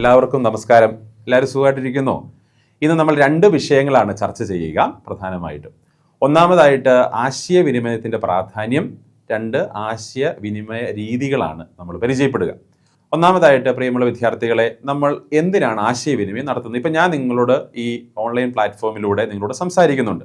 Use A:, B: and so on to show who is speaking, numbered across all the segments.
A: എല്ലാവർക്കും നമസ്കാരം. എല്ലാവരും സുഖമായിട്ടിരിക്കുന്നു? ഇന്ന് നമ്മൾ രണ്ട് വിഷയങ്ങളാണ് ചർച്ച ചെയ്യുക പ്രധാനമായിട്ടും. ഒന്നാമതായിട്ട് ആശയവിനിമയത്തിന്റെ പ്രാധാന്യം രണ്ട് ആശയവിനിമയ രീതികളാണ് നമ്മൾ പരിചയപ്പെടുക. ഒന്നാമതായിട്ട് പ്രിയമുള്ള വിദ്യാർത്ഥികളെ നമ്മൾ എന്തിനാണ് ആശയവിനിമയം നടത്തുന്നത്? ഇപ്പം ഞാൻ നിങ്ങളോട് ഈ ഓൺലൈൻ പ്ലാറ്റ്ഫോമിലൂടെ നിങ്ങളോട് സംസാരിക്കുന്നുണ്ട്.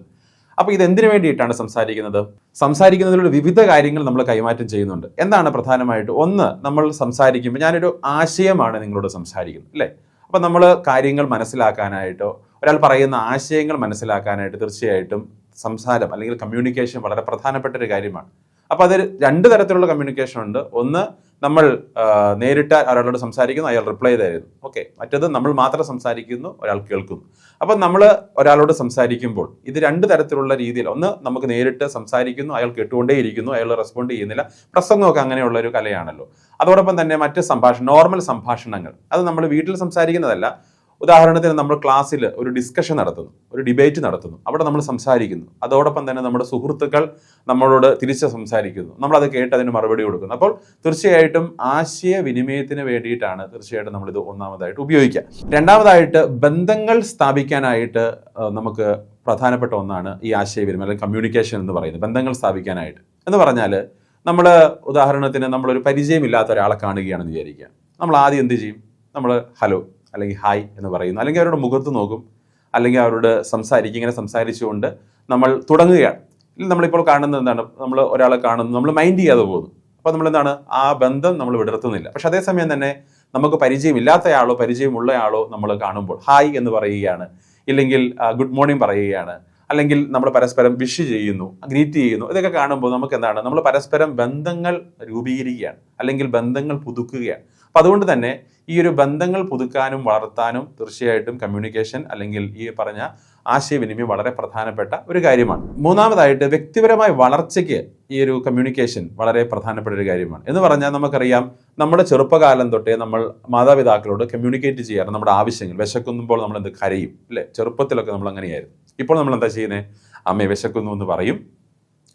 A: അപ്പോൾ ഇത് എന്തിനു വേണ്ടിയിട്ടാണ് സംസാരിക്കുന്നത്? സംസാരിക്കുന്നതിലൂടെ വിവിധ കാര്യങ്ങൾ നമ്മൾ കൈമാറ്റം ചെയ്യുന്നുണ്ട്. എന്താണ് പ്രധാനമായിട്ട്? ഒന്ന് നമ്മൾ സംസാരിക്കുമ്പോൾ ഞാനൊരു ആശയമാണ് നിങ്ങളോട് സംസാരിക്കുന്നത് അല്ലേ? അപ്പോൾ നമ്മൾ കാര്യങ്ങൾ മനസ്സിലാക്കാനായിട്ടോ ഒരാൾ പറയുന്ന ആശയങ്ങൾ മനസ്സിലാക്കാനായിട്ട് തീർച്ചയായിട്ടും സംസാരം അല്ലെങ്കിൽ കമ്മ്യൂണിക്കേഷൻ വളരെ പ്രധാനപ്പെട്ട ഒരു കാര്യമാണ്. അപ്പോൾ അത് രണ്ട് തരത്തിലുള്ള കമ്മ്യൂണിക്കേഷൻ ഉണ്ട്. ഒന്ന് നമ്മൾ നേരിട്ട് ഒരാളോട് സംസാരിക്കുന്നു അയാൾ റിപ്ലൈ തരുന്നു. ഓക്കെ. മറ്റത് നമ്മൾ മാത്രം സംസാരിക്കുന്നു ഒരാൾ കേൾക്കുന്നു. അപ്പം നമ്മൾ ഒരാളോട് സംസാരിക്കുമ്പോൾ ഇത് രണ്ട് തരത്തിലുള്ള രീതിയിൽ ഒന്ന് നമുക്ക് നേരിട്ട് സംസാരിക്കുന്നു അയാൾ കേട്ടുകൊണ്ടേയിരിക്കുന്നു അയാൾ റെസ്പോണ്ട് ചെയ്യുന്നില്ല. പ്രസംഗമൊക്കെ അങ്ങനെയുള്ള ഒരു കലയാണല്ലോ. അതോടൊപ്പം തന്നെ മറ്റ് സംഭാഷണം നോർമൽ സംഭാഷണങ്ങൾ. അത് നമ്മൾ വീട്ടിൽ സംസാരിക്കുന്നതല്ല ഉദാഹരണത്തിന് നമ്മൾ ക്ലാസ്സിൽ ഒരു ഡിസ്കഷൻ നടത്തുന്നു ഒരു ഡിബേറ്റ് നടത്തുന്നു അവിടെ നമ്മൾ സംസാരിക്കുന്നു. അതോടൊപ്പം തന്നെ നമ്മുടെ സുഹൃത്തുക്കൾ നമ്മളോട് തിരിച്ച് സംസാരിക്കുന്നു. നമ്മൾ അത് കേട്ട് അതിന് മറുപടി കൊടുക്കുന്നു. അപ്പോൾ തീർച്ചയായിട്ടും ആശയവിനിമയത്തിന് വേണ്ടിയിട്ടാണ് തീർച്ചയായിട്ടും നമ്മളിത് ഒന്നാമതായിട്ട് ഉപയോഗിക്കുക. രണ്ടാമതായിട്ട് ബന്ധങ്ങൾ സ്ഥാപിക്കാനായിട്ട് നമുക്ക് പ്രധാനപ്പെട്ട ഒന്നാണ് ഈ ആശയവിനിമയം അല്ലെങ്കിൽ കമ്മ്യൂണിക്കേഷൻ എന്ന് പറയുന്നത്. ബന്ധങ്ങൾ സ്ഥാപിക്കാനായിട്ട്. എന്ന് പറഞ്ഞാൽ നമ്മൾ ഉദാഹരണത്തിന് നമ്മളൊരു പരിചയമില്ലാത്ത ഒരാളെ കാണുകയാണെന്ന് വിചാരിക്കുക. നമ്മൾ ആദ്യം എന്ത് ചെയ്യും? നമ്മൾ ഹലോ അല്ലെങ്കിൽ ഹായ് എന്ന് പറയുന്നു. അല്ലെങ്കിൽ അവരുടെ മുഖത്ത് നോക്കും. അല്ലെങ്കിൽ അവരോട് സംസാരിക്കും. ഇങ്ങനെ സംസാരിച്ചുകൊണ്ട് നമ്മൾ തുടങ്ങുകയാണ്. നമ്മളിപ്പോൾ കാണുന്നത് എന്താണ്? നമ്മൾ ഒരാളെ കാണുന്നു. നമ്മൾ മൈൻഡ് ചെയ്യാതെ പോകുന്നു. അപ്പോൾ നമ്മൾ എന്താണ് ആ ബന്ധം നമ്മൾ വിടർത്തുന്നില്ല. പക്ഷെ അതേസമയം തന്നെ നമുക്ക് പരിചയമില്ലാത്തയാളോ പരിചയമുള്ളയാളോ നമ്മൾ കാണുമ്പോൾ ഹായ് എന്ന് പറയുകയാണ്. ഇല്ലെങ്കിൽ ഗുഡ് മോർണിംഗ് പറയുകയാണ്. അല്ലെങ്കിൽ നമ്മൾ പരസ്പരം വിഷ് ചെയ്യുന്നു ഗ്രീറ്റ് ചെയ്യുന്നു. ഇതൊക്കെ കാണുമ്പോൾ നമുക്ക് എന്താണ്? നമ്മൾ പരസ്പരം ബന്ധങ്ങൾ രൂപീകരിക്കുകയാണ്. അല്ലെങ്കിൽ ബന്ധങ്ങൾ പുതുക്കുകയാണ്. അപ്പം അതുകൊണ്ട് തന്നെ ഈ ഒരു ബന്ധങ്ങൾ പുതുക്കാനും വളർത്താനും തീർച്ചയായിട്ടും കമ്മ്യൂണിക്കേഷൻ അല്ലെങ്കിൽ ഈ പറഞ്ഞ ആശയവിനിമയം വളരെ പ്രധാനപ്പെട്ട ഒരു കാര്യമാണ്. മൂന്നാമതായിട്ട് വ്യക്തിപരമായ വളർച്ചയ്ക്ക് ഈ ഒരു കമ്മ്യൂണിക്കേഷൻ വളരെ പ്രധാനപ്പെട്ട ഒരു കാര്യമാണ്. എന്ന് പറഞ്ഞാൽ നമുക്കറിയാം നമ്മുടെ ചെറുപ്പകാലം തൊട്ടേ നമ്മൾ മാതാപിതാക്കളോട് കമ്മ്യൂണിക്കേറ്റ് ചെയ്യാറ് നമ്മുടെ ആവശ്യങ്ങൾ. വിശക്കുമ്പോൾ നമ്മൾ എന്ത് കരയും അല്ലേ? ചെറുപ്പത്തിലൊക്കെ നമ്മൾ അങ്ങനെയായിരുന്നു. ഇപ്പോൾ നമ്മൾ എന്താ ചെയ്യുന്നത് അമ്മയെ വിശക്കുന്നു എന്ന് പറയും.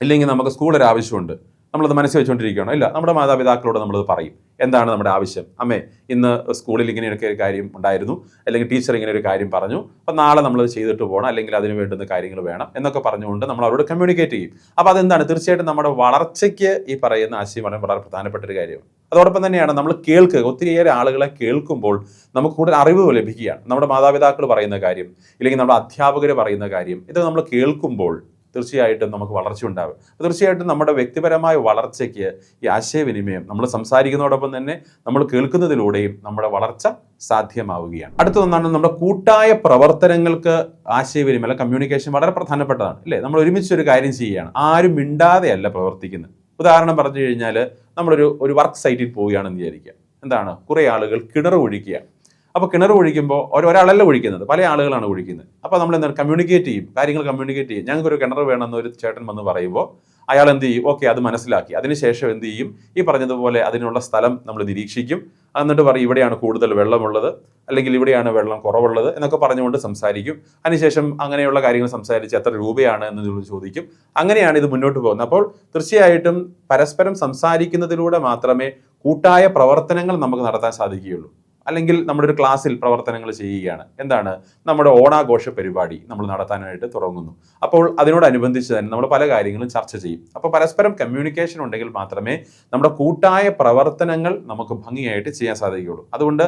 A: ഇല്ലെങ്കിൽ നമുക്ക് സ്കൂളിൽ ആവശ്യമുണ്ട് നമ്മളത് മനസ്സിൽ വെച്ചുകൊണ്ടിരിക്കുകയാണോ ഇല്ല നമ്മുടെ മാതാപിതാക്കളോട് നമ്മളത് പറയും. എന്താണ് നമ്മുടെ ആവശ്യം? അമ്മേ ഇന്ന് സ്കൂളിൽ ഇങ്ങനെയൊക്കെ ഒരു കാര്യം ഉണ്ടായിരുന്നു. അല്ലെങ്കിൽ ടീച്ചർ ഇങ്ങനെ ഒരു കാര്യം പറഞ്ഞു. അപ്പം നാളെ നമ്മളത് ചെയ്തിട്ട് പോകണം. അല്ലെങ്കിൽ അതിന് വേണ്ടുന്ന കാര്യങ്ങൾ വേണം എന്നൊക്കെ പറഞ്ഞുകൊണ്ട് നമ്മൾ അവരോട് കമ്മ്യൂണിക്കേറ്റ് ചെയ്യും. അപ്പോൾ അതെന്താണ്? തീർച്ചയായിട്ടും നമ്മുടെ വളർച്ചയ്ക്ക് ഈ പറയുന്ന ആശയം വളരെ പ്രധാനപ്പെട്ട ഒരു കാര്യമാണ്. അതോടൊപ്പം തന്നെയാണ് നമ്മൾ കേൾക്കുക. ഒത്തിരിയേറെ ആളുകളെ കേൾക്കുമ്പോൾ നമുക്ക് കൂടുതൽ അറിവ് ലഭിക്കുകയാണ്. നമ്മുടെ മാതാപിതാക്കൾ പറയുന്ന കാര്യം ഇല്ലെങ്കിൽ നമ്മുടെ അധ്യാപകർ പറയുന്ന കാര്യം ഇത് നമ്മൾ കേൾക്കുമ്പോൾ തീർച്ചയായിട്ടും നമുക്ക് വളർച്ച ഉണ്ടാവും അപ്പോൾ തീർച്ചയായിട്ടും നമ്മുടെ വ്യക്തിപരമായ വളർച്ചയ്ക്ക് ഈ ആശയവിനിമയം നമ്മൾ സംസാരിക്കുന്നതോടൊപ്പം തന്നെ നമ്മൾ കേൾക്കുന്നതിലൂടെയും നമ്മുടെ വളർച്ച സാധ്യമാവുകയാണ്. അടുത്തതൊന്നാണ് നമ്മുടെ കൂട്ടായ പ്രവർത്തനങ്ങൾക്ക് ആശയവിനിമയം അല്ല കമ്മ്യൂണിക്കേഷൻ വളരെ പ്രധാനപ്പെട്ടതാണ് അല്ലേ? നമ്മൾ ഒരുമിച്ച് ഒരു കാര്യം ചെയ്യുകയാണ്. ആരും മിണ്ടാതെയല്ല പ്രവർത്തിക്കുന്നത്. ഉദാഹരണം പറഞ്ഞു കഴിഞ്ഞാൽ നമ്മളൊരു ഒരു വർക്ക് സൈറ്റിൽ പോവുകയാണെന്ന് വിചാരിക്കുക. എന്താണ്? കുറേ ആളുകൾ കിണർ ഒഴിക്കുകയാണ് അപ്പോൾ കിണർ ഒഴിക്കുമ്പോൾ ഒരു ഒരാളല്ല ഒഴിക്കുന്നത്? പല ആളുകളാണ് ഒഴിക്കുന്നത്. അപ്പോൾ നമ്മൾ എന്താണ് കമ്മ്യൂണിക്കേറ്റ് ചെയ്യും. കാര്യങ്ങൾ കമ്മ്യൂണിക്കേറ്റ് ചെയ്യും. ഞങ്ങൾക്കൊരു കിണർ വേണമെന്ന് ഒരു ചേട്ടൻ വന്ന് പറയുമ്പോൾ അയാൾ എന്ത് ചെയ്യും? ഓക്കെ അത് മനസ്സിലാക്കി. അതിനുശേഷം എന്ത് ചെയ്യും? ഈ പറഞ്ഞതുപോലെ അതിനുള്ള സ്ഥലം നമ്മൾ നിരീക്ഷിക്കും. എന്നിട്ട് പറയും ഇവിടെയാണ് കൂടുതൽ വെള്ളമുള്ളത്. അല്ലെങ്കിൽ ഇവിടെയാണ് വെള്ളം കുറവുള്ളത്. എന്നൊക്കെ പറഞ്ഞുകൊണ്ട് സംസാരിക്കും. അതിനുശേഷം അങ്ങനെയുള്ള കാര്യങ്ങൾ സംസാരിച്ച് എത്ര രൂപയാണ് എന്ന് ചോദിക്കും. അങ്ങനെയാണ് ഇത് മുന്നോട്ട് പോകുന്നത്. അപ്പോൾ തീർച്ചയായിട്ടും പരസ്പരം സംസാരിക്കുന്നതിലൂടെ മാത്രമേ കൂട്ടായ പ്രവർത്തനങ്ങൾ നമുക്ക് നടത്താൻ സാധിക്കുകയുള്ളൂ. അല്ലെങ്കിൽ നമ്മുടെ ഒരു ക്ലാസ്സിൽ പ്രവർത്തനങ്ങൾ ചെയ്യുകയാണ്. എന്താണ്? നമ്മുടെ ഓണാഘോഷ പരിപാടി നമ്മൾ നടത്താനായിട്ട് തുടങ്ങുന്നു. അപ്പോൾ അതിനോടനുബന്ധിച്ച് തന്നെ നമ്മൾ പല കാര്യങ്ങളും ചർച്ച ചെയ്യും. അപ്പോൾ പരസ്പരം കമ്മ്യൂണിക്കേഷൻ ഉണ്ടെങ്കിൽ മാത്രമേ നമ്മുടെ കൂട്ടായ പ്രവർത്തനങ്ങൾ നമുക്ക് ഭംഗിയായിട്ട് ചെയ്യാൻ സാധിക്കുകയുള്ളൂ. അതുകൊണ്ട്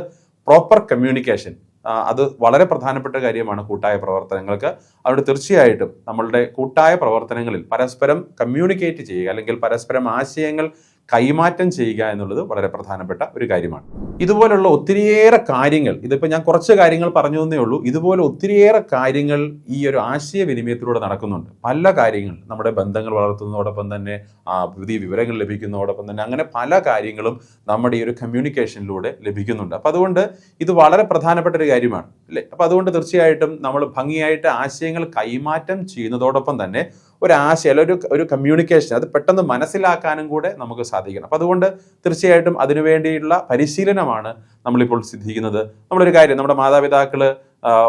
A: പ്രോപ്പർ കമ്മ്യൂണിക്കേഷൻ അത് വളരെ പ്രധാനപ്പെട്ട കാര്യമാണ് കൂട്ടായ പ്രവർത്തനങ്ങൾക്ക്. അതുകൊണ്ട് തീർച്ചയായിട്ടും നമ്മളുടെ കൂട്ടായ പ്രവർത്തനങ്ങളിൽ പരസ്പരം കമ്മ്യൂണിക്കേറ്റ് ചെയ്യുക അല്ലെങ്കിൽ പരസ്പരം ആശയങ്ങൾ കൈമാറ്റം ചെയ്യുക എന്നുള്ളത് വളരെ പ്രധാനപ്പെട്ട ഒരു കാര്യമാണ്. ഇതുപോലുള്ള ഒത്തിരിയേറെ കാര്യങ്ങൾ ഇതിപ്പോൾ ഞാൻ കുറച്ച് കാര്യങ്ങൾ പറഞ്ഞു തന്നേ ഉള്ളൂ. ഇതുപോലെ ഒത്തിരിയേറെ കാര്യങ്ങൾ ഈ ഒരു ആശയവിനിമയത്തിലൂടെ നടക്കുന്നുണ്ട്. പല കാര്യങ്ങൾ നമ്മുടെ ബന്ധങ്ങൾ വളർത്തുന്നതോടൊപ്പം തന്നെ പുതിയ വിവരങ്ങൾ ലഭിക്കുന്നതോടൊപ്പം തന്നെ അങ്ങനെ പല കാര്യങ്ങളും നമ്മുടെ ഈ ഒരു കമ്മ്യൂണിക്കേഷനിലൂടെ ലഭിക്കുന്നുണ്ട്. അപ്പോൾ അതുകൊണ്ട് ഇത് വളരെ പ്രധാനപ്പെട്ട ഒരു കാര്യമാണ് അല്ലേ? അപ്പോൾ അതുകൊണ്ട് തീർച്ചയായിട്ടും നമ്മൾ ഭംഗിയായിട്ട് ആശയങ്ങൾ കൈമാറ്റം ചെയ്യുന്നതോടൊപ്പം തന്നെ ഒരു ആശയം അല്ലെങ്കിൽ ഒരു ഒരു കമ്മ്യൂണിക്കേഷൻ അത് പെട്ടെന്ന് മനസ്സിലാക്കാനും കൂടെ നമുക്ക് സാധിക്കണം. അപ്പം അതുകൊണ്ട് തീർച്ചയായിട്ടും അതിനുവേണ്ടിയുള്ള പരിശീലനമാണ് നമ്മളിപ്പോൾ സിദ്ധിക്കുന്നത്. നമ്മളൊരു കാര്യം നമ്മുടെ മാതാപിതാക്കൾ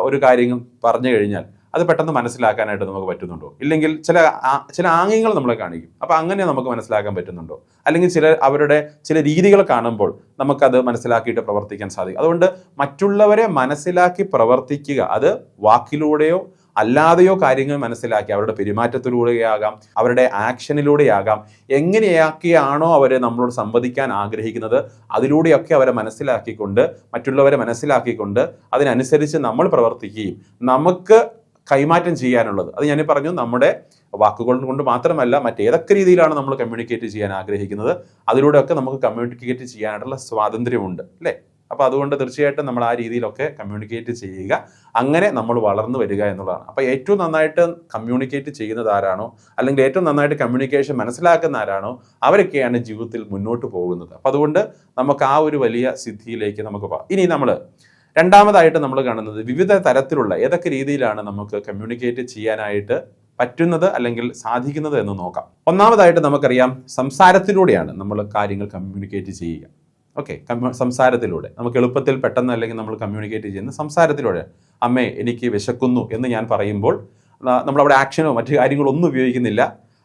A: ഒരു കാര്യം പറഞ്ഞു കഴിഞ്ഞാൽ അത് പെട്ടെന്ന് മനസ്സിലാക്കാനായിട്ട് നമുക്ക് പറ്റുന്നുണ്ടോ? ഇല്ലെങ്കിൽ ചില ചില ആംഗ്യങ്ങൾ നമ്മളെ കാണിക്കും. അപ്പോൾ അങ്ങനെ നമുക്ക് മനസ്സിലാക്കാൻ പറ്റുന്നുണ്ടോ? അല്ലെങ്കിൽ ചില അവരുടെ ചില രീതികൾ കാണുമ്പോൾ നമുക്കത് മനസ്സിലാക്കിയിട്ട് പ്രവർത്തിക്കാൻ സാധിക്കും. അതുകൊണ്ട് മറ്റുള്ളവരെ മനസ്സിലാക്കി പ്രവർത്തിക്കുക. അത് വാക്കിലൂടെയോ അല്ലാതെയോ കാര്യങ്ങൾ മനസ്സിലാക്കി അവരുടെ പെരുമാറ്റത്തിലൂടെയാകാം അവരുടെ ആക്ഷനിലൂടെയാകാം. എങ്ങനെയാക്കിയാണോ അവരെ നമ്മളോട് സംവദിക്കാൻ ആഗ്രഹിക്കുന്നത് അതിലൂടെയൊക്കെ അവരെ മനസ്സിലാക്കിക്കൊണ്ട് മറ്റുള്ളവരെ മനസ്സിലാക്കിക്കൊണ്ട് അതിനനുസരിച്ച് നമ്മൾ പ്രവർത്തിക്കുകയും നമുക്ക് കൈമാറ്റം ചെയ്യാനുള്ളത്. അത് ഞാൻ പറഞ്ഞു നമ്മുടെ വാക്കുകൾ കൊണ്ട് മാത്രമല്ല മറ്റേതൊക്കെ രീതിയിലാണ് നമ്മൾ കമ്മ്യൂണിക്കേറ്റ് ചെയ്യാൻ ആഗ്രഹിക്കുന്നത് അതിലൂടെയൊക്കെ നമുക്ക് കമ്മ്യൂണിക്കേറ്റ് ചെയ്യാനായിട്ടുള്ള സ്വാതന്ത്ര്യമുണ്ട് അല്ലേ? അപ്പോൾ അതുകൊണ്ട് തീർച്ചയായിട്ടും നമ്മൾ ആ രീതിയിലൊക്കെ കമ്മ്യൂണിക്കേറ്റ് ചെയ്യുക. അങ്ങനെ നമ്മൾ വളർന്നു വരിക എന്നുള്ളതാണ്. അപ്പോൾ ഏറ്റവും നന്നായിട്ട് കമ്മ്യൂണിക്കേറ്റ് ചെയ്യുന്നത് ആരാണോ? അല്ലെങ്കിൽ ഏറ്റവും നന്നായിട്ട് കമ്മ്യൂണിക്കേഷൻ മനസ്സിലാക്കുന്ന ആരാണോ? അവരൊക്കെയാണ് ജീവിതത്തിൽ മുന്നോട്ട് പോകുന്നത്. അപ്പോൾ അതുകൊണ്ട് നമുക്ക് ആ ഒരു വലിയ സിദ്ധിയിലേക്ക് നമുക്ക് പോകാം. ഇനി നമ്മൾ രണ്ടാമതായിട്ട് നമ്മൾ കാണുന്നത് വിവിധ തരത്തിലുള്ള ഏതൊക്കെ രീതിയിലാണ് നമുക്ക് കമ്മ്യൂണിക്കേറ്റ് ചെയ്യാനായിട്ട് പറ്റുന്നത് അല്ലെങ്കിൽ സാധിക്കുന്നത് എന്ന് നോക്കാം. ഒന്നാമതായിട്ട് നമുക്കറിയാം സംസാരത്തിലൂടെയാണ് നമ്മൾ കാര്യങ്ങൾ കമ്മ്യൂണിക്കേറ്റ് ചെയ്യുക. ഓക്കെ സംസാരത്തിലൂടെ. നമുക്ക് എളുപ്പത്തിൽ പെട്ടെന്ന് അല്ലെങ്കിൽ നമ്മൾ കമ്മ്യൂണിക്കേറ്റ് ചെയ്യുന്ന സംസാരത്തിലൂടെ. അമ്മേ എനിക്ക് വിശക്കുന്നു എന്ന് ഞാൻ പറയുമ്പോൾ നമ്മൾ നമ്മളവിടെ ആക്ഷനോ മറ്റു കാര്യങ്ങളോ ഒന്നും ഉപയോഗിക്കുന്നില്ല.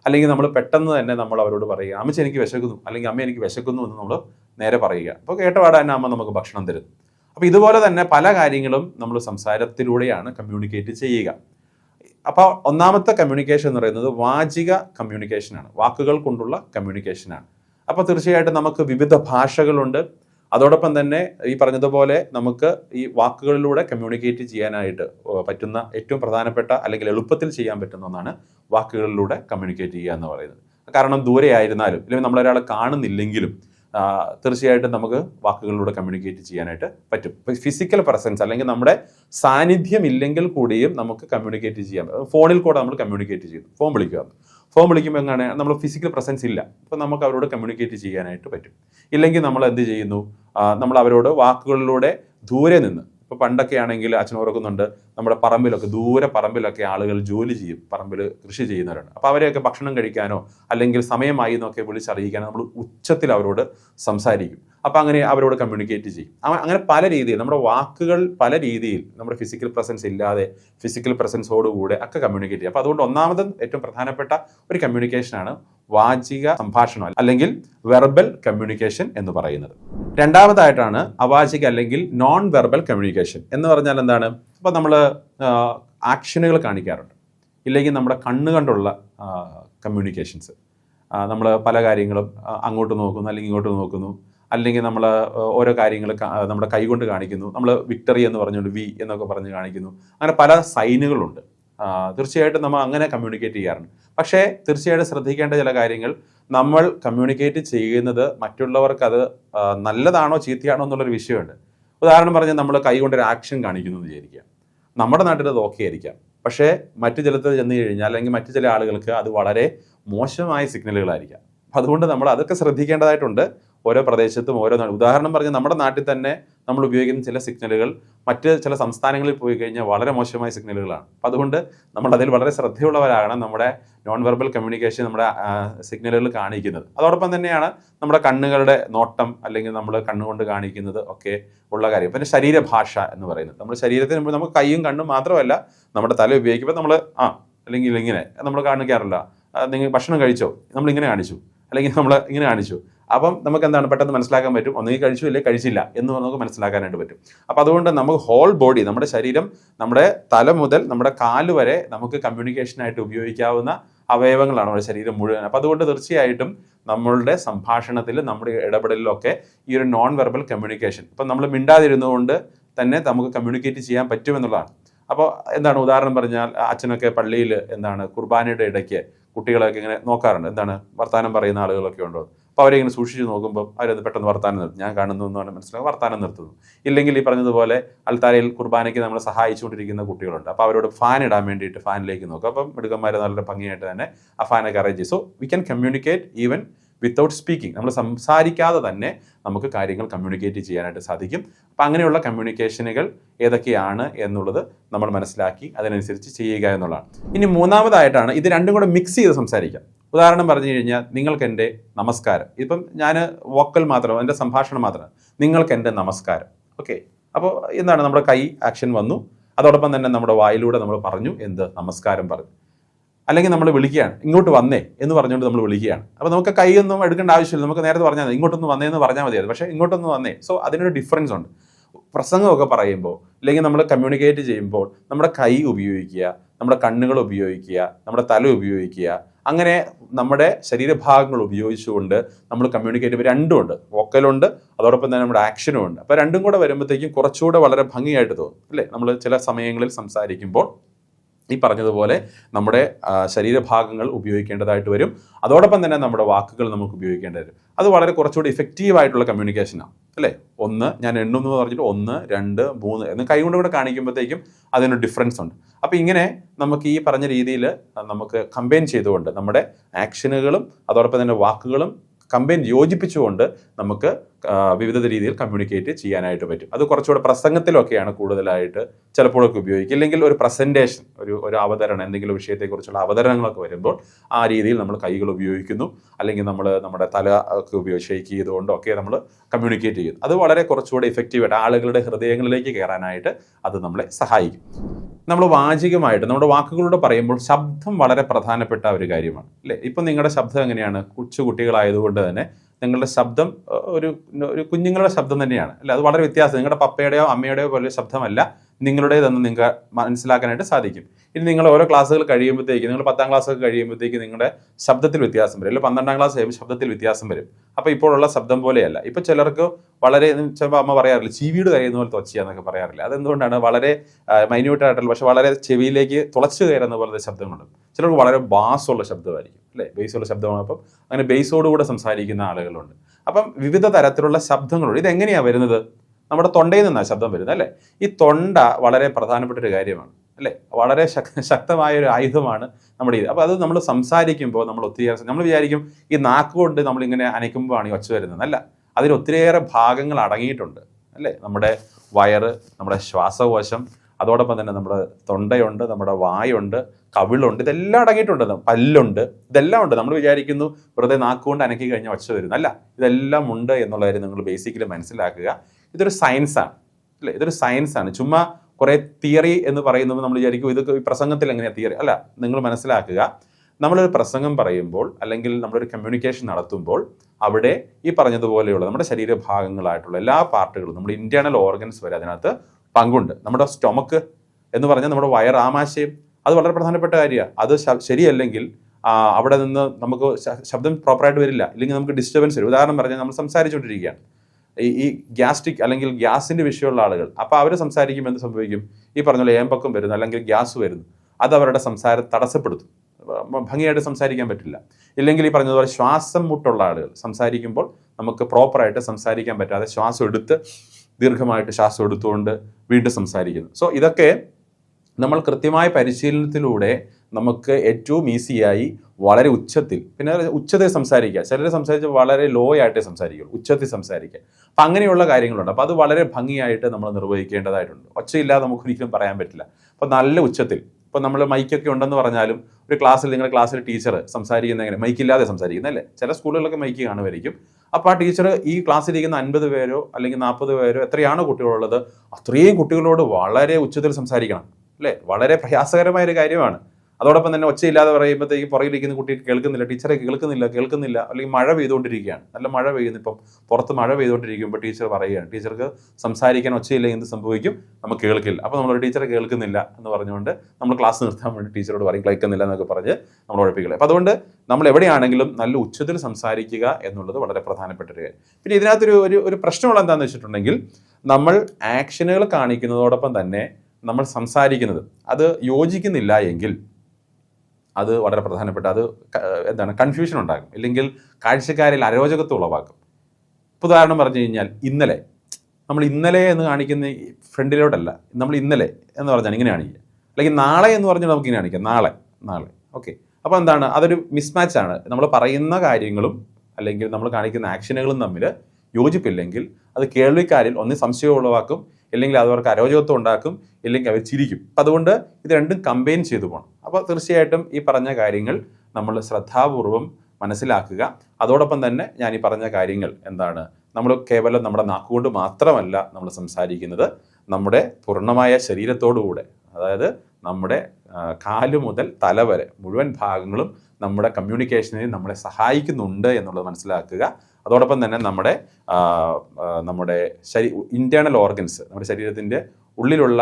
A: അല്ലെങ്കിൽ നമ്മൾ പെട്ടെന്ന് തന്നെ നമ്മൾ അവരോട് പറയുക അമ്മച്ച എനിക്ക് വിശക്കുന്നു. അല്ലെങ്കിൽ അമ്മ എനിക്ക് വിശക്കുന്നു എന്ന് നമ്മൾ നേരെ പറയുക. അപ്പോൾ കേട്ടപാടാൻ അമ്മ നമുക്ക് ഭക്ഷണം തരും. അപ്പോൾ ഇതുപോലെ തന്നെ പല കാര്യങ്ങളും നമ്മൾ സംസാരത്തിലൂടെയാണ് കമ്മ്യൂണിക്കേറ്റ് ചെയ്യുക. അപ്പോൾ ഒന്നാമത്തെ കമ്മ്യൂണിക്കേഷൻ എന്ന് പറയുന്നത് വാചിക കമ്മ്യൂണിക്കേഷനാണ് വാക്കുകൾ കൊണ്ടുള്ള കമ്മ്യൂണിക്കേഷനാണ് അപ്പോൾ തീർച്ചയായിട്ടും നമുക്ക് വിവിധ ഭാഷകളുണ്ട്. അതോടൊപ്പം തന്നെ ഈ പറഞ്ഞതുപോലെ നമുക്ക് ഈ വാക്കുകളിലൂടെ കമ്മ്യൂണിക്കേറ്റ് ചെയ്യാനായിട്ട് പറ്റുന്ന ഏറ്റവും പ്രധാനപ്പെട്ട അല്ലെങ്കിൽ എളുപ്പത്തിൽ ചെയ്യാൻ പറ്റുന്ന ഒന്നാണ് വാക്കുകളിലൂടെ കമ്മ്യൂണിക്കേറ്റ് ചെയ്യുക എന്ന് പറയുന്നത്. കാരണം ദൂരെ ആയിരുന്നാലും അല്ലെങ്കിൽ നമ്മളൊരാളെ കാണുന്നില്ലെങ്കിലും തീർച്ചയായിട്ടും നമുക്ക് വാക്കുകളിലൂടെ കമ്മ്യൂണിക്കേറ്റ് ചെയ്യാനായിട്ട് പറ്റും. ഫിസിക്കൽ പ്രസൻസ് അല്ലെങ്കിൽ നമ്മുടെ സാന്നിധ്യം ഇല്ലെങ്കിൽ കൂടിയും നമുക്ക് കമ്മ്യൂണിക്കേറ്റ് ചെയ്യാൻ ഫോണിൽ കൂടെ നമ്മൾ കമ്മ്യൂണിക്കേറ്റ് ചെയ്യും. ഫോൺ വിളിക്കുക. ഫോൺ വിളിക്കുമ്പോൾ എങ്ങനെ നമ്മൾ ഫിസിക്കൽ പ്രസൻസ് ഇല്ല. അപ്പോൾ നമുക്ക് അവരോട് കമ്മ്യൂണിക്കേറ്റ് ചെയ്യാനായിട്ട് പറ്റും. ഇല്ലെങ്കിൽ നമ്മൾ എന്ത് ചെയ്യുന്നു? നമ്മൾ അവരോട് വാക്കുകളിലൂടെ ദൂരെ നിന്ന് ഇപ്പോൾ പണ്ടൊക്കെ ആണെങ്കിൽ അച്ഛൻ ഓർക്കുന്നുണ്ട് നമ്മുടെ പറമ്പിലൊക്കെ ദൂരെ പറമ്പിലൊക്കെ ആളുകൾ ജോലി ചെയ്യും പറമ്പിൽ കൃഷി ചെയ്യുന്നവരാണ്. അപ്പോൾ അവരെയൊക്കെ ഭക്ഷണം കഴിക്കാനോ അല്ലെങ്കിൽ സമയമായി എന്നൊക്കെ വിളിച്ചറിയിക്കാനോ നമ്മൾ ഉച്ചത്തിൽ അവരോട് സംസാരിക്കും. അപ്പോൾ അങ്ങനെ അവരോട് കമ്മ്യൂണിക്കേറ്റ് ചെയ്യും. അങ്ങനെ പല രീതിയിൽ നമ്മുടെ വാക്കുകൾ പല രീതിയിൽ നമ്മുടെ ഫിസിക്കൽ പ്രസൻസ് ഇല്ലാതെ ഫിസിക്കൽ പ്രസൻസോടുകൂടെ ഒക്കെ കമ്മ്യൂണിക്കേറ്റ് ചെയ്യും. അപ്പോൾ അതുകൊണ്ട് ഒന്നാമത് ഏറ്റവും പ്രധാനപ്പെട്ട ഒരു കമ്മ്യൂണിക്കേഷനാണ് വാചിക സംഭാഷണം അല്ലെങ്കിൽ വെർബൽ കമ്മ്യൂണിക്കേഷൻ എന്ന് പറയുന്നത്. രണ്ടാമതായിട്ടാണ് അവാചിക അല്ലെങ്കിൽ നോൺ വെർബൽ കമ്മ്യൂണിക്കേഷൻ എന്ന് പറഞ്ഞാൽ എന്താണ്? ഇപ്പോൾ നമ്മൾ ആക്ഷനുകൾ കാണിക്കാറുണ്ട്. ഇല്ലെങ്കിൽ നമ്മുടെ കണ്ണ് കണ്ടുള്ള കമ്മ്യൂണിക്കേഷൻസ് നമ്മൾ പല കാര്യങ്ങളും അങ്ങോട്ട് നോക്കുന്നു അല്ലെങ്കിൽ ഇങ്ങോട്ട് നോക്കുന്നു. അല്ലെങ്കിൽ നമ്മൾ ഓരോ കാര്യങ്ങൾ നമ്മുടെ കൈകൊണ്ട് കാണിക്കുന്നു. നമ്മൾ വിക്ടറി എന്ന് പറഞ്ഞുകൊണ്ട് വി എന്നൊക്കെ പറഞ്ഞ് കാണിക്കുന്നു. അങ്ങനെ പല സൈനുകളുണ്ട്. തീർച്ചയായിട്ടും നമ്മൾ അങ്ങനെ കമ്മ്യൂണിക്കേറ്റ് ചെയ്യാറുണ്ട്. പക്ഷേ തീർച്ചയായിട്ടും ശ്രദ്ധിക്കേണ്ട ചില കാര്യങ്ങൾ നമ്മൾ കമ്മ്യൂണിക്കേറ്റ് ചെയ്യുന്നത് മറ്റുള്ളവർക്ക് അത് നല്ലതാണോ ചീത്തയാണോ എന്നുള്ളൊരു വിഷയമുണ്ട്. ഉദാഹരണം പറഞ്ഞാൽ നമ്മൾ കൈ കൊണ്ടൊരു ആക്ഷൻ കാണിക്കുന്നു എന്ന് വിചാരിക്കുക. നമ്മുടെ നാട്ടിൽ അത് ഓക്കെ ആയിരിക്കാം. പക്ഷേ മറ്റു ചിലത്തിൽ ചെന്ന് കഴിഞ്ഞാൽ അല്ലെങ്കിൽ മറ്റു ചില ആളുകൾക്ക് അത് വളരെ മോശമായ സിഗ്നലുകളായിരിക്കാം അതുകൊണ്ട് നമ്മൾ അതൊക്കെ ശ്രദ്ധിക്കേണ്ടതായിട്ടുണ്ട്. ഓരോ പ്രദേശത്തും ഓരോ ഉദാഹരണം പറഞ്ഞാൽ നമ്മുടെ നാട്ടിൽ തന്നെ നമ്മൾ ഉപയോഗിക്കുന്ന ചില സിഗ്നലുകൾ മറ്റ് ചില സംസ്ഥാനങ്ങളിൽ പോയി കഴിഞ്ഞാൽ വളരെ മോശമായ സിഗ്നലുകളാണ്. അപ്പം അതുകൊണ്ട് നമ്മൾ അതിൽ വളരെ ശ്രദ്ധയുള്ളവരാകണം നമ്മുടെ നോൺ വെർബൽ കമ്മ്യൂണിക്കേഷൻ നമ്മുടെ സിഗ്നലുകൾ കാണിക്കുന്നത്. അതോടൊപ്പം തന്നെയാണ് നമ്മുടെ കണ്ണുകളുടെ നോട്ടം അല്ലെങ്കിൽ നമ്മൾ കണ്ണുകൊണ്ട് കാണിക്കുന്നത് ഒക്കെ ഉള്ള കാര്യം. പിന്നെ ശരീരഭാഷ എന്ന് പറയുന്നത്. നമ്മുടെ ശരീരത്തിന് മുമ്പ് നമുക്ക് കൈയും കണ്ണും മാത്രമല്ല നമ്മുടെ തല ഉപയോഗിക്കുമ്പോൾ നമ്മൾ ആ അല്ലെങ്കിൽ ഇങ്ങനെ നമ്മൾ കാണിക്കാറില്ല. നിങ്ങൾ ഭക്ഷണം കഴിച്ചോ? നമ്മൾ ഇങ്ങനെ കാണിച്ചു. അല്ലെങ്കിൽ നമ്മൾ ഇങ്ങനെ കാണിച്ചു. അപ്പം നമുക്ക് എന്താണ് പെട്ടെന്ന് മനസ്സിലാക്കാൻ പറ്റും. ഒന്നുകിൽ കഴിച്ചു ഇല്ലേ? കഴിച്ചില്ല എന്ന് നമുക്ക് മനസ്സിലാക്കാനായിട്ട് പറ്റും. അപ്പോൾ അതുകൊണ്ട് നമുക്ക് ഹോൾ ബോഡി നമ്മുടെ ശരീരം നമ്മുടെ തല മുതൽ നമ്മുടെ കാൽ വരെ നമുക്ക് കമ്മ്യൂണിക്കേഷനായിട്ട് ഉപയോഗിക്കാവുന്ന അവയവങ്ങളാണ് നമ്മുടെ ശരീരം മുഴുവൻ. അപ്പം അതുകൊണ്ട് തീർച്ചയായിട്ടും നമ്മളുടെ സംഭാഷണത്തിൽ നമ്മുടെ ഇടപെടലിലൊക്കെ ഈ ഒരു നോൺ വെർബൽ കമ്മ്യൂണിക്കേഷൻ ഇപ്പം നമ്മൾ മിണ്ടാതിരുന്നുകൊണ്ട് തന്നെ നമുക്ക് കമ്മ്യൂണിക്കേറ്റ് ചെയ്യാൻ പറ്റുമെന്നുള്ളതാണ്. അപ്പോൾ എന്താണ്? ഉദാഹരണം പറഞ്ഞാൽ അച്ഛനൊക്കെ പള്ളിയിൽ എന്താണ്? കുർബാനയുടെ ഇടയ്ക്ക് കുട്ടികളൊക്കെ ഇങ്ങനെ നോക്കാറുണ്ട്. എന്താണ്? വർത്തമാനം പറയുന്ന ആളുകളൊക്കെ ഉണ്ടോ? അപ്പോൾ അവരെ ഇങ്ങനെ സൂക്ഷിച്ച് നോക്കുമ്പോൾ അവരത് പെട്ടെന്ന് വർത്താനം നിർത്തും. ഞാൻ കാണുന്നു എന്നാണ് മനസ്സിലാക്കുക വർത്താനം നിർത്തുന്നു. ഇല്ലെങ്കിൽ ഈ പറഞ്ഞതുപോലെ അൽത്താരയിൽ കുർബാനയ്ക്ക് നമ്മളെ സഹായിച്ചുകൊണ്ടിരിക്കുന്ന കുട്ടികളുണ്ട്. അപ്പോൾ അവരോട് ഫാൻ ഇടാൻ വേണ്ടിയിട്ട് ഫാനിലേക്ക് നോക്കും. അപ്പം മെടുക്കന്മാർ നല്ല ഭംഗിയായിട്ട് തന്നെ ആ ഫാനൊക്കെ അറേഞ്ച് ചെയ്യും. So we can communicate even without speaking നമ്മൾ സംസാരിക്കാതെ തന്നെ നമുക്ക് കാര്യങ്ങൾ കമ്മ്യൂണിക്കേറ്റ് ചെയ്യാനായിട്ട് സാധിക്കും. അപ്പം അങ്ങനെയുള്ള കമ്മ്യൂണിക്കേഷനുകൾ ഏതൊക്കെയാണ് എന്നുള്ളത് നമ്മൾ മനസ്സിലാക്കി അതിനനുസരിച്ച് ചെയ്യുക എന്നുള്ളതാണ്. ഇനി മൂന്നാമതായിട്ടാണ് ഇത് രണ്ടും കൂടെ മിക്സ് ചെയ്ത് സംസാരിക്കാം. ഉദാഹരണം പറഞ്ഞു കഴിഞ്ഞാൽ നിങ്ങൾക്ക് എന്റെ നമസ്കാരം. ഇപ്പം ഞാൻ വോക്കൽ മാത്രം എന്റെ സംഭാഷണം മാത്രം. നിങ്ങൾക്ക് എന്റെ നമസ്കാരം. ഓക്കെ. അപ്പോൾ എന്താണ്? നമ്മുടെ കൈ ആക്ഷൻ വന്നു. അതോടൊപ്പം തന്നെ നമ്മുടെ വായിലൂടെ നമ്മൾ പറഞ്ഞു എന്ത് നമസ്കാരം പറഞ്ഞു. അല്ലെങ്കിൽ നമ്മൾ വിളിക്കുകയാണ് ഇങ്ങോട്ട് വന്നേ എന്ന് പറഞ്ഞുകൊണ്ട് നമ്മൾ വിളിക്കുകയാണ്. അപ്പോൾ നമുക്ക് കൈയൊന്നും എടുക്കേണ്ട ആവശ്യമില്ല. നമുക്ക് നേരത്തെ പറഞ്ഞാൽ മതി. ഇങ്ങോട്ടൊന്ന് വന്നേ എന്ന് പറഞ്ഞാൽ മതിയായിരുന്നു. പക്ഷേ ഇങ്ങോട്ടൊന്ന് വന്നേ സോ അതിനൊരു ഡിഫറൻസ് ഉണ്ട്. പ്രസംഗമൊക്കെ പറയുമ്പോൾ അല്ലെങ്കിൽ നമ്മൾ കമ്മ്യൂണിക്കേറ്റ് ചെയ്യുമ്പോൾ നമ്മുടെ കൈ ഉപയോഗിക്കുക നമ്മുടെ കണ്ണുകൾ ഉപയോഗിക്കുക നമ്മുടെ തല ഉപയോഗിക്കുക അങ്ങനെ നമ്മുടെ ശരീരഭാഗങ്ങൾ ഉപയോഗിച്ചുകൊണ്ട് നമ്മൾ കമ്മ്യൂണിക്കേറ്റ് ചെയ്യുമ്പോൾ രണ്ടും ഉണ്ട്. വോക്കലുണ്ട് അതോടൊപ്പം തന്നെ നമ്മുടെ ആക്ഷനും ഉണ്ട്. അപ്പോൾ രണ്ടും കൂടെ വരുമ്പോഴത്തേക്കും കുറച്ചുകൂടെ വളരെ ഭംഗിയായിട്ട് തോന്നും അല്ലേ? നമ്മൾ ചില സമയങ്ങളിൽ സംസാരിക്കുമ്പോൾ ഈ പറഞ്ഞതുപോലെ നമ്മുടെ ശരീരഭാഗങ്ങൾ ഉപയോഗിക്കേണ്ടതായിട്ട് വരും. അതോടൊപ്പം തന്നെ നമ്മുടെ വാക്കുകൾ നമുക്ക് ഉപയോഗിക്കേണ്ടി വരും. അത് വളരെ കുറച്ചുകൂടി ഇഫക്റ്റീവ് ആയിട്ടുള്ള കമ്മ്യൂണിക്കേഷനാണ് അല്ലേ? ഒന്ന് ഞാൻ എണ്ണുന്നു പറഞ്ഞിട്ട് ഒന്ന് രണ്ട് മൂന്ന് എന്ന് കൈകൊണ്ട് കൂടെ കാണിക്കുമ്പോഴത്തേക്കും അതിനൊരു ഡിഫറൻസ് ഉണ്ട്. അപ്പോൾ ഇങ്ങനെ നമുക്ക് ഈ പറഞ്ഞ രീതിയിൽ നമുക്ക് കമ്പയിൻ ചെയ്തുകൊണ്ട് നമ്മുടെ ആക്ഷനുകളും അതോടൊപ്പം തന്നെ വാക്കുകളും കമ്പയിൻ യോജിപ്പിച്ചുകൊണ്ട് നമുക്ക് വിവിധ രീതിയിൽ കമ്മ്യൂണിക്കേറ്റ് ചെയ്യാനായിട്ട് പറ്റും. അത് കുറച്ചുകൂടെ പ്രസംഗത്തിലൊക്കെയാണ് കൂടുതലായിട്ട് ചിലപ്പോഴൊക്കെ ഉപയോഗിക്കുക. അല്ലെങ്കിൽ ഒരു പ്രസന്റേഷൻ ഒരു ഒരു അവതരണം എന്തെങ്കിലും വിഷയത്തെക്കുറിച്ചുള്ള അവതരണങ്ങളൊക്കെ വരുമ്പോൾ ആ രീതിയിൽ നമ്മൾ കൈകൾ ഉപയോഗിക്കുന്നു. അല്ലെങ്കിൽ നമ്മൾ നമ്മുടെ തല ഒക്കെ ഉപയോഗിച്ച് ഷെയ്ക്ക് ചെയ്തുകൊണ്ടോ ഒക്കെ നമ്മൾ കമ്മ്യൂണിക്കേറ്റ് ചെയ്യുന്നു. അത് വളരെ കുറച്ചുകൂടെ ഇഫക്റ്റീവായിട്ട് ആളുകളുടെ ഹൃദയങ്ങളിലേക്ക് കയറാനായിട്ട് അത് നമ്മളെ സഹായിക്കും. നമ്മൾ വാചികമായിട്ട് നമ്മുടെ വാക്കുകളോട് പറയുമ്പോൾ ശബ്ദം വളരെ പ്രധാനപ്പെട്ട ഒരു കാര്യമാണ്. അല്ലേ? ഇപ്പം നിങ്ങളുടെ ശബ്ദം എങ്ങനെയാണ്? കൊച്ചു കുട്ടികളായതുകൊണ്ട് തന്നെ നിങ്ങളുടെ ശബ്ദം ഒരു ഒരു കുഞ്ഞുങ്ങളുടെ ശബ്ദം തന്നെയാണ്. അല്ല? അത് വളരെ വ്യത്യാസം. നിങ്ങളുടെ പപ്പയുടെയോ അമ്മയുടെയോ പോലെ ശബ്ദമല്ല നിങ്ങളുടേതെന്ന് നിങ്ങൾക്ക് മനസ്സിലാക്കാനായിട്ട് സാധിക്കും. ഇനി നിങ്ങൾ ഓരോ ക്ലാസ്സുകൾ കഴിയുമ്പോഴത്തേക്ക് നിങ്ങൾ പത്താം ക്ലാസ് ഒക്കെ കഴിയുമ്പോഴത്തേക്ക് നിങ്ങളുടെ ശബ്ദത്തിൽ വ്യത്യാസം വരും. അല്ലെങ്കിൽ പന്ത്രണ്ടാം ക്ലാസ് കഴിയുമ്പോൾ ശബ്ദത്തിൽ വ്യത്യാസം വരും. അപ്പോൾ ഇപ്പോഴുള്ള ശബ്ദം പോലെയല്ല. ഇപ്പോൾ ചിലർക്ക് വളരെ ചിലപ്പോൾ അമ്മ പറയാറില്ല ചീവീട് കയറുന്ന പോലെ തൊച്ചിയാന്നൊക്കെ പറയാറില്ല. അതെന്തുകൊണ്ടാണ്? വളരെ മൈന്യൂട്ടായിട്ടുള്ള പക്ഷെ വളരെ ചെവിയിലേക്ക് തുളച്ചു കയറുന്ന പോലത്തെ ശബ്ദങ്ങളുണ്ട്. ചിലർക്ക് വളരെ ബാസുള്ള ശബ്ദമായിരിക്കും. അല്ലേ? ബേസുള്ള ശബ്ദമാണ് അപ്പം അങ്ങനെ ബേസോടുകൂടെ സംസാരിക്കുന്ന ആളുകളുണ്ട്. അപ്പം വിവിധ തരത്തിലുള്ള ശബ്ദങ്ങളുണ്ട് ഇതെങ്ങനെയാണ് വരുന്നത്? നമ്മുടെ തൊണ്ടയിൽ നിന്നാണ് ശബ്ദം വരുന്നത് അല്ലേ? ഈ തൊണ്ട വളരെ പ്രധാനപ്പെട്ട ഒരു കാര്യമാണ് അല്ലേ? വളരെ ശക്തമായ ഒരു ആയുധമാണ് നമ്മുടെ ഇത്. അപ്പോൾ അത് നമ്മൾ സംസാരിക്കുമ്പോൾ നമ്മൾ ഒത്തിരിയേറെ നമ്മൾ വിചാരിക്കും ഈ നാക്ക് കൊണ്ട് നമ്മളിങ്ങനെ അനയ്ക്കുമ്പോഴാണ് ഈ ഒച്ച വരുന്നത് അല്ല അതിൽ ഒത്തിരിയേറെ ഭാഗങ്ങൾ അടങ്ങിയിട്ടുണ്ട് അല്ലേ? നമ്മുടെ വയറ് നമ്മുടെ ശ്വാസകോശം അതോടൊപ്പം തന്നെ നമ്മുടെ തൊണ്ടയുണ്ട് നമ്മുടെ വായുണ്ട് കവിളുണ്ട് ഇതെല്ലാം അടങ്ങിയിട്ടുണ്ട്. പല്ലുണ്ട് ഇതെല്ലാം ഉണ്ട്. നമ്മൾ വിചാരിക്കുന്നു വെറുതെ നാക്കുകൊണ്ട് അനക്കി കഴിഞ്ഞാൽ ഒച്ച വരുന്നു. അല്ല ഇതെല്ലാം ഉണ്ട് എന്നുള്ള കാര്യം നിങ്ങൾ ബേസിക്കലി മനസ്സിലാക്കുക. ഇതൊരു സയൻസാണ് അല്ലേ? ഇതൊരു സയൻസാണ് ചുമ്മാ കുറേ തിയറി എന്ന് പറയുന്നത് നമ്മൾ വിചാരിക്കും ഇതൊക്കെ ഈ പ്രസംഗത്തിൽ എങ്ങനെയാണ് തിയറി അല്ല നിങ്ങൾ മനസ്സിലാക്കുക. നമ്മളൊരു പ്രസംഗം പറയുമ്പോൾ അല്ലെങ്കിൽ നമ്മളൊരു കമ്മ്യൂണിക്കേഷൻ നടത്തുമ്പോൾ അവിടെ ഈ പറഞ്ഞതുപോലെയുള്ള നമ്മുടെ ശരീരഭാഗങ്ങളായിട്ടുള്ള എല്ലാ പാർട്ടുകളും നമ്മുടെ ഇന്റേണൽ ഓർഗൻസ് വരെ അതിനകത്ത് പങ്കുണ്ട്. നമ്മുടെ സ്റ്റൊമക്ക് എന്ന് പറഞ്ഞാൽ നമ്മുടെ വയർ ആമാശയം. അത് വളരെ പ്രധാനപ്പെട്ട കാര്യമാണ്. അത് ശരിയല്ലെങ്കിൽ അവിടെ നിന്ന് നമുക്ക് ശബ്ദം പ്രോപ്പറായിട്ട് വരില്ല. ഇല്ലെങ്കിൽ നമുക്ക് ഡിസ്റ്റർബൻസ് വരും. ഉദാഹരണം പറഞ്ഞാൽ നമ്മൾ സംസാരിച്ചുകൊണ്ടിരിക്കുകയാണ്. ഈ ഈ ഗ്യാസ്ട്രിക് അല്ലെങ്കിൽ ഗ്യാസിന്റെ വിഷയമുള്ള ആളുകൾ. അപ്പോൾ അവർ സംസാരിക്കുമ്പോൾ എന്ത് സംഭവിക്കും? ഈ പറഞ്ഞ പോലെ ഏമ്പക്കം വരുന്നു അല്ലെങ്കിൽ ഗ്യാസ് വരുന്നു. അത് അവരുടെ സംസാരം തടസ്സപ്പെടുത്തും. ഭംഗിയായിട്ട് സംസാരിക്കാൻ പറ്റില്ല. ഇല്ലെങ്കിൽ ഈ പറഞ്ഞതുപോലെ ശ്വാസം മുട്ടുള്ള ആളുകൾ സംസാരിക്കുമ്പോൾ നമുക്ക് പ്രോപ്പറായിട്ട് സംസാരിക്കാൻ പറ്റാതെ ശ്വാസം എടുത്ത് ദീർഘമായിട്ട് ശ്വാസം എടുത്തുകൊണ്ട് വീണ്ടും സംസാരിക്കുന്നു. സോ ഇതൊക്കെ നമ്മൾ കൃത്യമായ പരിശീലനത്തിലൂടെ നമുക്ക് ഏറ്റവും ഈസിയായി വളരെ ഉച്ചത്തിൽ പിന്നെ ഉച്ചത്തിൽ സംസാരിക്കുക. ചിലർ സംസാരിച്ച് വളരെ ലോ ആയിട്ടേ സംസാരിക്കുള്ളൂ ഉച്ചത്തിൽ സംസാരിക്കുക. അപ്പം അങ്ങനെയുള്ള കാര്യങ്ങളുണ്ട്. അപ്പോൾ അത് വളരെ ഭംഗിയായിട്ട് നമ്മൾ നിർവഹിക്കേണ്ടതായിട്ടുണ്ട്. ഒച്ചയില്ലാതെ നമുക്ക് ഒരിക്കലും പറയാൻ പറ്റില്ല. അപ്പോൾ നല്ല ഉച്ചത്തിൽ ഇപ്പോൾ നമ്മൾ മൈക്കൊക്കെ ഉണ്ടെന്ന് പറഞ്ഞാലും ഒരു ക്ലാസ്സിൽ നിങ്ങളുടെ ക്ലാസ്സിൽ ടീച്ചർ സംസാരിക്കുന്ന എങ്ങനെ? മൈക്കില്ലാതെ സംസാരിക്കുന്നത് അല്ലേ? ചില സ്കൂളുകളിലൊക്കെ മൈക്ക് കാണുമായിരിക്കും. അപ്പോൾ ആ ടീച്ചർ ഈ ക്ലാസ്സിലിരിക്കുന്ന അൻപത് പേരോ അല്ലെങ്കിൽ നാൽപ്പത് പേരോ എത്രയാണോ കുട്ടികളുള്ളത് അത്രയും കുട്ടികളോട് വളരെ ഉച്ചത്തിൽ സംസാരിക്കണം. അല്ലേ? വളരെ പ്രയാസകരമായ ഒരു കാര്യമാണ്. അതോടൊപ്പം തന്നെ ഒച്ചയില്ലാതെ പറയുമ്പോഴത്തേക്ക് പുറകിലിരിക്കുന്ന കുട്ടി കേൾക്കുന്നില്ല ടീച്ചറെ കേൾക്കുന്നില്ല കേൾക്കുന്നില്ല അല്ലെങ്കിൽ മഴ പെയ്തുകൊണ്ടിരിക്കുകയാണ്. നല്ല മഴ പെയ്യുന്നു ഇപ്പം. പുറത്ത് മഴ പെയ്തുകൊണ്ടിരിക്കുമ്പോൾ ടീച്ചർ പറയുകയാണ് ടീച്ചർക്ക് സംസാരിക്കാൻ ഒച്ചയില്ല എന്ത് സംഭവിക്കും? നമുക്ക് കേൾക്കില്ല. അപ്പോൾ നമ്മൾ ടീച്ചറെ കേൾക്കുന്നില്ല എന്ന് പറഞ്ഞുകൊണ്ട് നമ്മൾ ക്ലാസ് നിർത്താൻ വേണ്ടി ടീച്ചറോട് പറയും കേൾക്കുന്നില്ല എന്നൊക്കെ പറഞ്ഞ് നമ്മൾ ഉഴപ്പിക്കില്ല അപ്പോൾ അതുകൊണ്ട് നമ്മൾ എവിടെയാണെങ്കിലും നല്ല ഉച്ചത്തിൽ സംസാരിക്കുക എന്നുള്ളത് വളരെ പ്രധാനപ്പെട്ട ഒരു കാര്യം. പിന്നെ ഇതിനകത്തൊരു ഒരു ഒരു പ്രശ്നമുള്ള എന്താണെന്ന് വെച്ചിട്ടുണ്ടെങ്കിൽ നമ്മൾ ആക്ഷനുകൾ കാണിക്കുന്നതോടൊപ്പം തന്നെ നമ്മൾ സംസാരിക്കുന്നത് അത് യോജിക്കുന്നില്ല എങ്കിൽ അത് വളരെ പ്രധാനപ്പെട്ട അത് എന്താണ് കൺഫ്യൂഷൻ ഉണ്ടാകും ഇല്ലെങ്കിൽ കാഴ്ചക്കാരിൽ അരോചകത്വം ഉളവാക്കും. ഇപ്പോൾ ഉദാഹരണം പറഞ്ഞു കഴിഞ്ഞാൽ ഇന്നലെ നമ്മൾ ഇന്നലെ എന്ന് കാണിക്കുന്ന ഫ്രണ്ടിലോട്ടല്ല നമ്മൾ ഇന്നലെ എന്ന് പറഞ്ഞാൽ ഇങ്ങനെ കാണിക്കുക. അല്ലെങ്കിൽ നാളെ എന്ന് പറഞ്ഞാൽ നമുക്ക് ഇങ്ങനെ കാണിക്കാം. നാളെ നാളെ. ഓക്കെ. അപ്പോൾ എന്താണ്? അതൊരു മിസ്മാച്ച് ആണ്. നമ്മൾ പറയുന്ന കാര്യങ്ങളും അല്ലെങ്കിൽ നമ്മൾ കാണിക്കുന്ന ആക്ഷനുകളും തമ്മിൽ യോജിപ്പില്ലെങ്കിൽ അത് കേൾവിക്കാരിൽ ഒന്ന് സംശയം ഉളവാക്കും. ഇല്ലെങ്കിൽ അത് അവർക്ക് അരോചകത്വം ഉണ്ടാക്കും. ഇല്ലെങ്കിൽ അവർ ചിരിക്കും. അപ്പം അതുകൊണ്ട് ഇത് രണ്ടും കമ്പൈൻ ചെയ്തു പോകണം അപ്പോൾ തീർച്ചയായിട്ടും ഈ പറഞ്ഞ കാര്യങ്ങൾ നമ്മൾ ശ്രദ്ധാപൂർവം മനസ്സിലാക്കുക. അതോടൊപ്പം തന്നെ ഞാൻ ഈ പറഞ്ഞ കാര്യങ്ങൾ എന്താണ്? നമ്മൾ കേവലം നമ്മുടെ നാക്കുകൊണ്ട് മാത്രമല്ല നമ്മൾ സംസാരിക്കുന്നത്. നമ്മുടെ പൂർണമായ ശരീരത്തോടുകൂടെ അതായത് നമ്മുടെ കാൽ മുതൽ തല വരെ മുഴുവൻ ഭാഗങ്ങളും നമ്മുടെ കമ്മ്യൂണിക്കേഷനിൽ നമ്മളെ സഹായിക്കുന്നുണ്ട് എന്നുള്ളത് മനസ്സിലാക്കുക. അതോടൊപ്പം തന്നെ നമ്മുടെ നമ്മുടെ ശരീ ഇന്റേർണൽ ഓർഗൻസ് നമ്മുടെ ശരീരത്തിന്റെ ഉള്ളിലുള്ള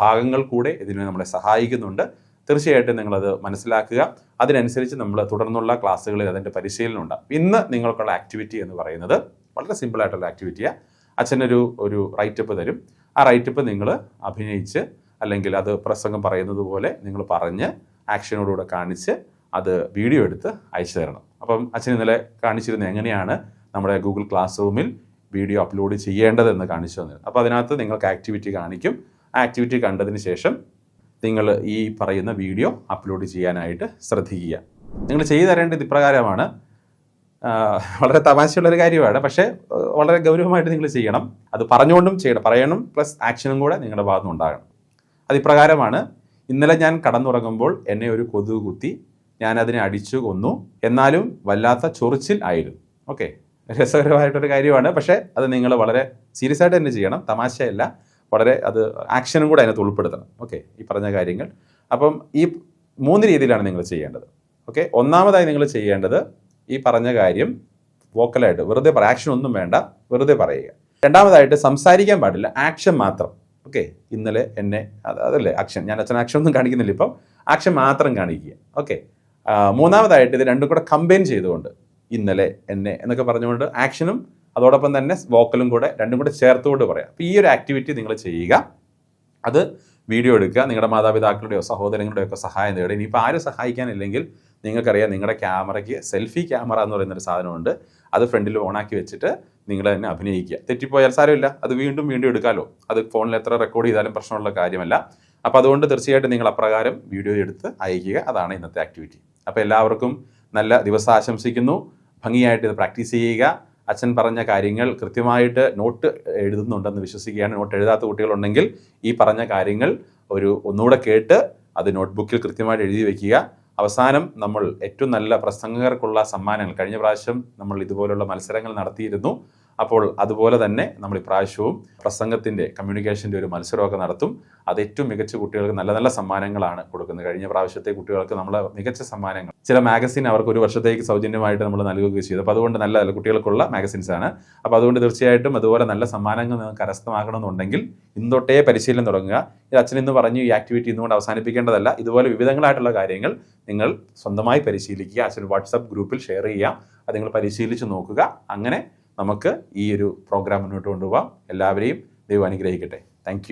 A: ഭാഗങ്ങൾ കൂടെ ഇതിനെ നമ്മളെ സഹായിക്കുന്നുണ്ട്. തീർച്ചയായിട്ടും നിങ്ങളത് മനസ്സിലാക്കുക. അതിനനുസരിച്ച് നമ്മൾ തുടർന്നുള്ള ക്ലാസ്സുകളിൽ അതിന്റെ പരിശീലനം ഉണ്ടാകും ഇന്ന് നിങ്ങൾക്കുള്ള ആക്ടിവിറ്റി എന്ന് പറയുന്നത് വളരെ സിമ്പിളായിട്ടുള്ള ആക്ടിവിറ്റിയാണ് അച്ഛനൊരു ഒരു റൈറ്റപ്പ് തരും. ആ റൈറ്റപ്പ് നിങ്ങൾ അഭിനയിച്ച് അല്ലെങ്കിൽ അത് പ്രസംഗം പറയുന്നത് പോലെ നിങ്ങൾ പറഞ്ഞ് ആക്ഷനോടുകൂടെ കാണിച്ച് അത് വീഡിയോ എടുത്ത് അയച്ചു തരണം. അപ്പം അച്ഛൻ ഇന്നലെ കാണിച്ചിരുന്നത് എങ്ങനെയാണ് നമ്മുടെ ഗൂഗിൾ ക്ലാസ് റൂമിൽ വീഡിയോ അപ്ലോഡ് ചെയ്യേണ്ടതെന്ന് കാണിച്ചു തന്നിരുന്നു അപ്പോൾ അതിനകത്ത് നിങ്ങൾക്ക് ആക്ടിവിറ്റി കാണിക്കും. ആ ആക്ടിവിറ്റി കണ്ടതിന് ശേഷം നിങ്ങൾ ഈ പറയുന്ന വീഡിയോ അപ്ലോഡ് ചെയ്യാനായിട്ട് ശ്രദ്ധിക്കുക. നിങ്ങൾ ചെയ്തു തരേണ്ടത് ഇപ്രകാരമാണ്. വളരെ തമാശയുള്ളൊരു കാര്യമാണ്. പക്ഷേ വളരെ ഗൗരവമായിട്ട് നിങ്ങൾ ചെയ്യണം. അത് പറഞ്ഞുകൊണ്ടും ചെയ്യണം. പറയണം പ്ലസ് ആക്ഷനും കൂടെ നിങ്ങളുടെ ഭാഗത്തു നിന്നുണ്ടാകണം അത് ഇപ്രകാരമാണ്. ഇന്നലെ ഞാൻ കടന്നുറങ്ങുമ്പോൾ എന്നെ ഒരു കൊതുക് കുത്തി ഞാൻ അതിനെ അടിച്ചു കൊന്നു. എന്നാലും വല്ലാത്ത ചൊറിച്ചിൽ ആയിരുന്നു. ഓക്കെ രസകരമായിട്ടൊരു കാര്യമാണ്. പക്ഷേ അത് നിങ്ങൾ വളരെ സീരിയസ് ആയിട്ട് തന്നെ ചെയ്യണം. തമാശയല്ല. വളരെ അത് ആക്ഷനും കൂടെ അതിനകത്ത് ഉൾപ്പെടുത്തണം. ഓക്കെ ഈ പറഞ്ഞ കാര്യങ്ങൾ. അപ്പം ഈ മൂന്ന് രീതിയിലാണ് നിങ്ങൾ ചെയ്യേണ്ടത്. ഓക്കെ ഒന്നാമതായി നിങ്ങൾ ചെയ്യേണ്ടത് ഈ പറഞ്ഞ കാര്യം വോക്കലായിട്ട് വെറുതെ പറ ആക്ഷൻ ഒന്നും വേണ്ട വെറുതെ പറയുക. രണ്ടാമതായിട്ട് സംസാരിക്കാൻ പാടില്ല ആക്ഷൻ മാത്രം. ഓക്കെ ഇന്നലെ എന്നെ അതല്ലേ ആക്ഷൻ ഞാൻ അച്ഛൻ ആക്ഷൻ ഒന്നും കാണിക്കുന്നില്ല ഇപ്പം. ആക്ഷൻ മാത്രം കാണിക്കുക. ഓക്കെ മൂന്നാമതായിട്ട് ഇത് രണ്ടും കൂടെ കമ്പൈൻ ചെയ്തുകൊണ്ട് ഇന്നലെ എന്നെ എന്നൊക്കെ പറഞ്ഞുകൊണ്ട് ആക്ഷനും അതോടൊപ്പം തന്നെ വോക്കലും കൂടെ രണ്ടും കൂടെ ചേർത്തുകൊണ്ട് പറയാം. അപ്പോൾ ഈ ഒരു ആക്ടിവിറ്റി നിങ്ങൾ ചെയ്യുക. അത് വീഡിയോ എടുക്കുക. നിങ്ങളുടെ മാതാപിതാക്കളുടെയോ സഹോദരങ്ങളുടെയോ ഒക്കെ സഹായം തേടുക. ഇനിയിപ്പോൾ ആരും സഹായിക്കാനില്ലെങ്കിൽ നിങ്ങൾക്കറിയാം നിങ്ങളുടെ ക്യാമറയ്ക്ക് സെൽഫി ക്യാമറ എന്ന് പറയുന്നൊരു സാധനമുണ്ട്. അത് ഫ്രണ്ടിൽ ഓണാക്കി വെച്ചിട്ട് നിങ്ങൾ തന്നെ അഭിനയിക്കുക. തെറ്റിപ്പോയാൽ സാരമില്ല. അത് വീണ്ടും വീണ്ടും എടുക്കാമല്ലോ അത് ഫോണിൽ എത്ര റെക്കോർഡ് ചെയ്താലും പ്രശ്നമുള്ള കാര്യമല്ല. അപ്പോൾ അതുകൊണ്ട് തീർച്ചയായിട്ടും നിങ്ങൾ അപ്രകാരം വീഡിയോ എടുത്ത് അയക്കുക അതാണ് ഇന്നത്തെ ആക്ടിവിറ്റി അപ്പോൾ എല്ലാവർക്കും നല്ല ദിവസം ആശംസിക്കുന്നു. ഭംഗിയായിട്ട് ഇത് പ്രാക്ടീസ് ചെയ്യുക. അച്ഛൻ പറഞ്ഞ കാര്യങ്ങൾ കൃത്യമായിട്ട് നോട്ട് എഴുതുന്നുണ്ടെന്ന് വിശ്വസിക്കുകയാണ്. നോട്ട് എഴുതാത്ത കുട്ടികളുണ്ടെങ്കിൽ ഈ പറഞ്ഞ കാര്യങ്ങൾ ഒരു ഒന്നുകൂടെ കേട്ട് അത് നോട്ട്ബുക്കിൽ കൃത്യമായിട്ട് എഴുതി വയ്ക്കുക അവസാനം നമ്മൾ ഏറ്റവും നല്ല പ്രസംഗകർക്കുള്ള സമ്മാനങ്ങൾ. കഴിഞ്ഞ പ്രാവശ്യം നമ്മൾ ഇതുപോലുള്ള മത്സരങ്ങൾ നടത്തിയിരുന്നു. അപ്പോൾ അതുപോലെ തന്നെ നമ്മൾ ഇപ്രാവശ്യവും പ്രസംഗത്തിന്റെ കമ്മ്യൂണിക്കേഷന്റെ ഒരു മത്സരമൊക്കെ നടത്തും. അത് ഏറ്റവും മികച്ച കുട്ടികൾക്ക് നല്ല നല്ല സമ്മാനങ്ങളാണ് കൊടുക്കുന്നത്. കഴിഞ്ഞ പ്രാവശ്യത്തെ കുട്ടികൾക്ക് നമ്മൾ മികച്ച സമ്മാനങ്ങൾ. ചില മാഗസിൻ അവർക്ക് ഒരു വർഷത്തേക്ക് സൗജന്യമായിട്ട് നമ്മൾ നൽകുകയും ചെയ്തു. അപ്പോൾ അതുകൊണ്ട് നല്ല കുട്ടികൾക്കുള്ള മാഗസിൻസ് ആണ്. അപ്പോൾ അതുകൊണ്ട് തീർച്ചയായിട്ടും അതുപോലെ നല്ല സമ്മാനങ്ങൾ നിങ്ങൾക്ക് കരസ്ഥമാക്കണമെന്നുണ്ടെങ്കിൽ ഇന്നൊട്ടേ പരിശീലനം തുടങ്ങുക. ഇത് അച്ഛൻ ഇന്ന് പറഞ്ഞു ഈ ആക്ടിവിറ്റി ഇന്നുകൊണ്ട് അവസാനിപ്പിക്കേണ്ടതല്ല. ഇതുപോലെ വിവിധങ്ങളായിട്ടുള്ള കാര്യങ്ങൾ നിങ്ങൾ സ്വന്തമായി പരിശീലിക്കുക. അച്ഛൻ വാട്സപ്പ് ഗ്രൂപ്പിൽ ഷെയർ ചെയ്യുക അത് നിങ്ങൾ പരിശീലിച്ച് നോക്കുക. അങ്ങനെ നമുക്ക് ഈ ഒരു പ്രോഗ്രാം മുന്നോട്ട് കൊണ്ടുപോകാം എല്ലാവരെയും ദൈവം അനുഗ്രഹിക്കട്ടെ. താങ്ക്